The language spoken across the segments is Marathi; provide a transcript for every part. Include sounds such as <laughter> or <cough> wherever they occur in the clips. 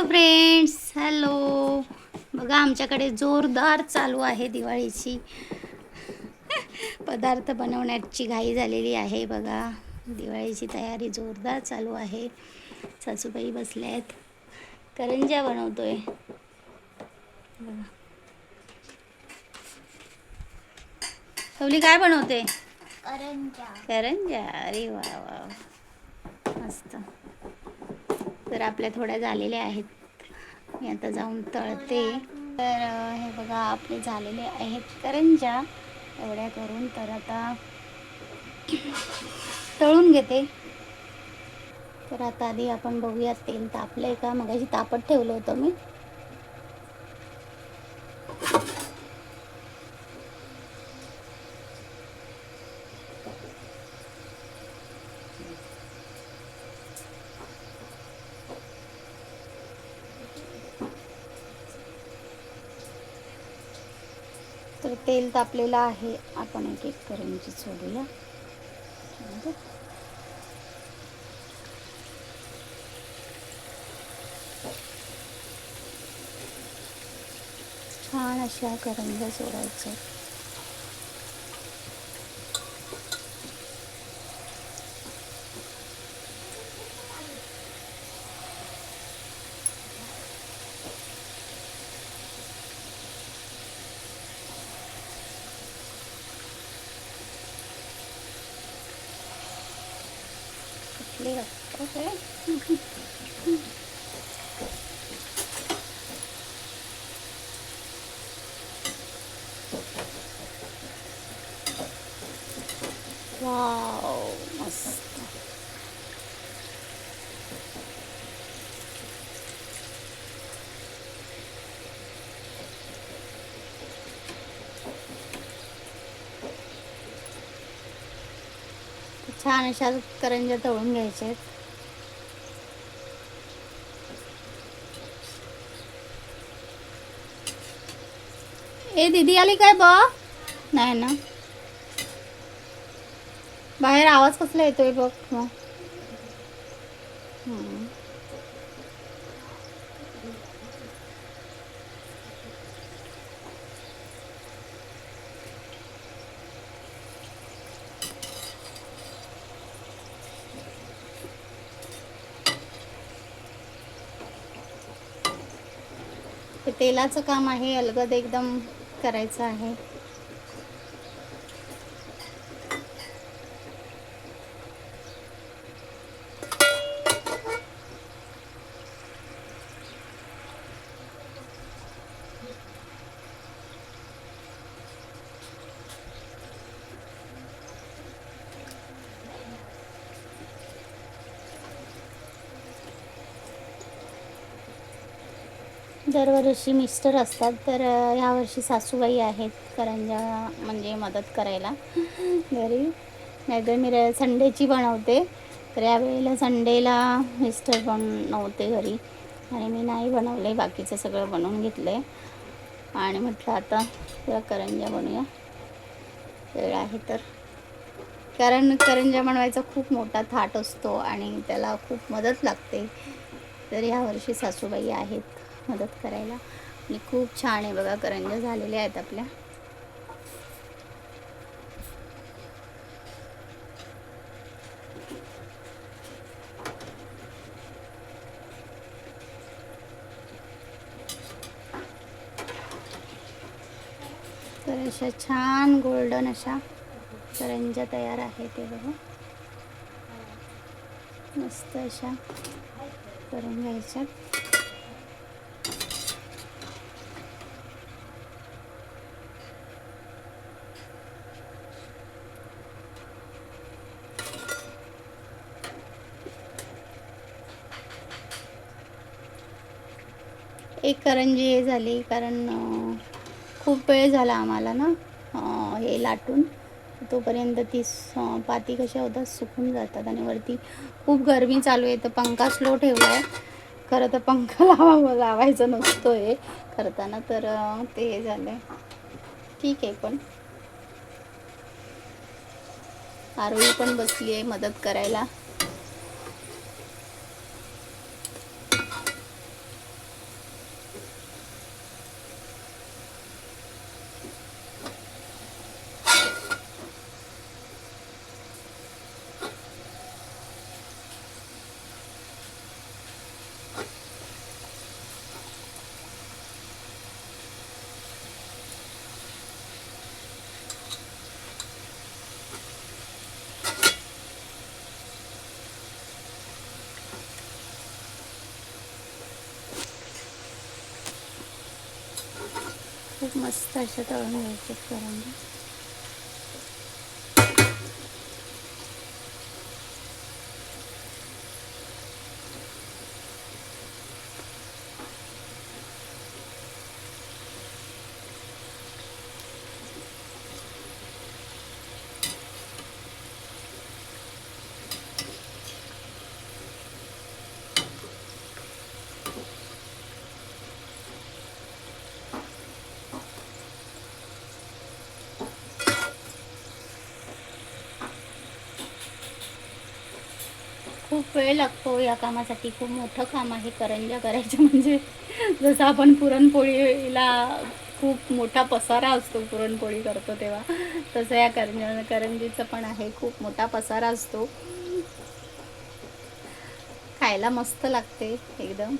हॅलो फ्रेंड्स हॅलो बघा आमच्याकडे जोरदार चालू आहे दिवाळीची. पदार्थ बनवण्याची घाई झालेली आहे बघा. दिवाळीची तयारी जोरदार चालू आहे. सासूबाई बसल्या आहेत. करंज्या बनवतोय. बघा. कवली काय बनवते? करंजा करंज्या. अरे वा वा. मस्त. तर आपल्या थोड्या झालेल्या आहेत. मी आता जाऊन तळते. तर हे बघा आपले झालेले आहेत. करंजा एवढ्या करून तर आता तळून घेते. तर आता आधी आपण बघूया तेल तापलंय का? मग तापत ठेवलं होतं मी. तर तेल तापलेलं आहे. आपण एक एक करंजी सोडूया. छान अशा करंजा सोडायचं Legal. Ok? छान अशा करंज्या तळून घ्यायचे. आहेत ए दीदी आली काय बघ नाही ना. बाहेर आवाज कसला येतोय बघ मग हम्म. ते तेलाचं काम आहे अलगद एकदम करायचं आहे. दरवर्षी मिस्टर असतात तर अ, ह्यावर्षी सासूबाई आहेत करंजा म्हणजे मदत करायला. घरी. नाहीतर मी र- संडेची बनवते. तर यावेळेला संडेला मिस्टर पण नव्हते घरी. आणि मी नाही बनवले बाकीचं सगळं बनवून घेतलं आहे आणि म्हटलं आता जरा करंजा बनवूया वेळ आहे तर. कारण करंजा बनवायचा खूप मोठा थाट असतो आणि त्याला खूप मदत लागते. तर यावर्षी सासूबाई आहेत मदत करायला. आणि खूप छान आहे बघा करंज्या झालेल्या आहेत आपल्या. तर अशा छान गोल्डन अशा करंजा तयार आहे ते बघा. मस्त अशा करून घ्यायच्या एक करंजी हे झाली कारण खूप वेळ झाला आम्हाला ना हे लाटून. तोपर्यंत ती स- पाती कशा होतात सुकून जातात आणि वरती खूप गरमी चालू आहे. तर पंखा स्लो ठेवला आहे खरं तर पंखा लावा लावायचा नसतो हे करताना तर ते हे झालं आहे ठीक आहे पण. आरोही पण बसली आहे मदत करायला. मस्त अशा तळून घ्यायचे करंजी खूप वेळ लागतो या कामासाठी. खूप मोठं काम आहे. करंज्या करायचं म्हणजे जसं आपण पुरणपोळीला खूप मोठा पसारा असतो पुरणपोळी करतो तेव्हा. तसं या करंजा करंजीचं पण आहे. खूप मोठा पसारा असतो. खायला मस्त लागते एकदम.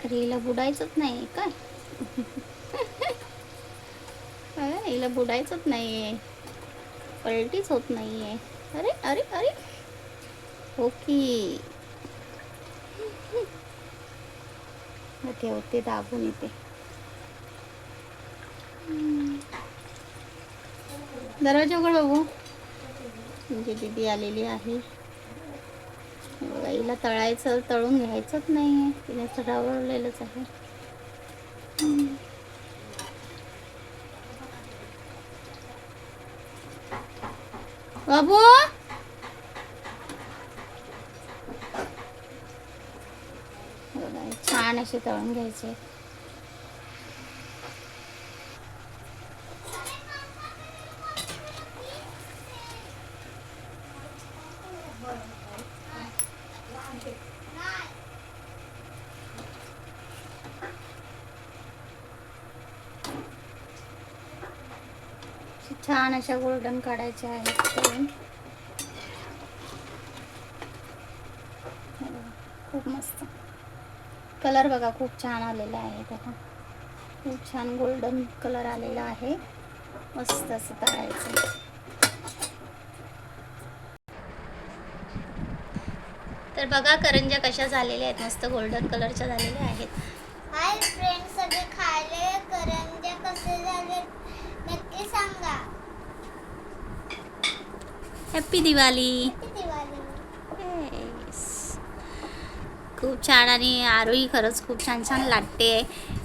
अरे हिला बुडायचंच नाही काय हिला बुडायचंच नाही आहे पलटीच होत नाही आहे अरे अरे. अरे हो ओके ठेवते दाबून येते. दरवाजा उघड बाबू म्हणजे दीदी आलेली आहे. बघा हिला तळायचं तळून घ्यायचंच नाही आहे तिने चढावलेलंच आहे. बाबू! छान असे तळून घ्यायचे. छान अशा गोल्डन काढायच्या आहेत हो, खूप मस्त. कलर बघा खूप छान आलेला आहे त्याचा खूप छान गोल्डन कलर आलेला आहे. मस्त असं तळायचं तर बघा करंज्या कशा झालेल्या आहेत. मस्त गोल्डन कलरच्या झालेल्या आहेत. हाय फ्रेंड्स सगळे खायले? करंजे कसे झाले नक्की सांगा. हॅप्पी दिवाळी. खूप छान आणि आरोही खरंच खूप छान छान लागते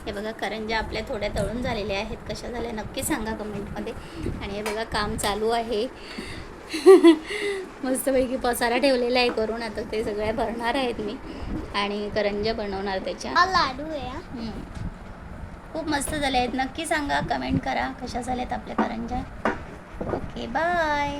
हे बघा करंज्या आपल्या थोड्या तळून झालेल्या आहेत कशा झाल्या नक्की सांगा कमेंटमध्ये. आणि हे बघा काम चालू आहे. <laughs> मस्तपैकी पसारा ठेवलेला आहे करून. आता ते सगळ्या भरणार आहेत मी. आणि करंज्या बनवणार त्याच्या. हा लाडू आहे हा. खूप मस्त झाले आहेत. नक्की सांगा कमेंट करा कशा झाल्यात आपल्या करंजा ओके बाय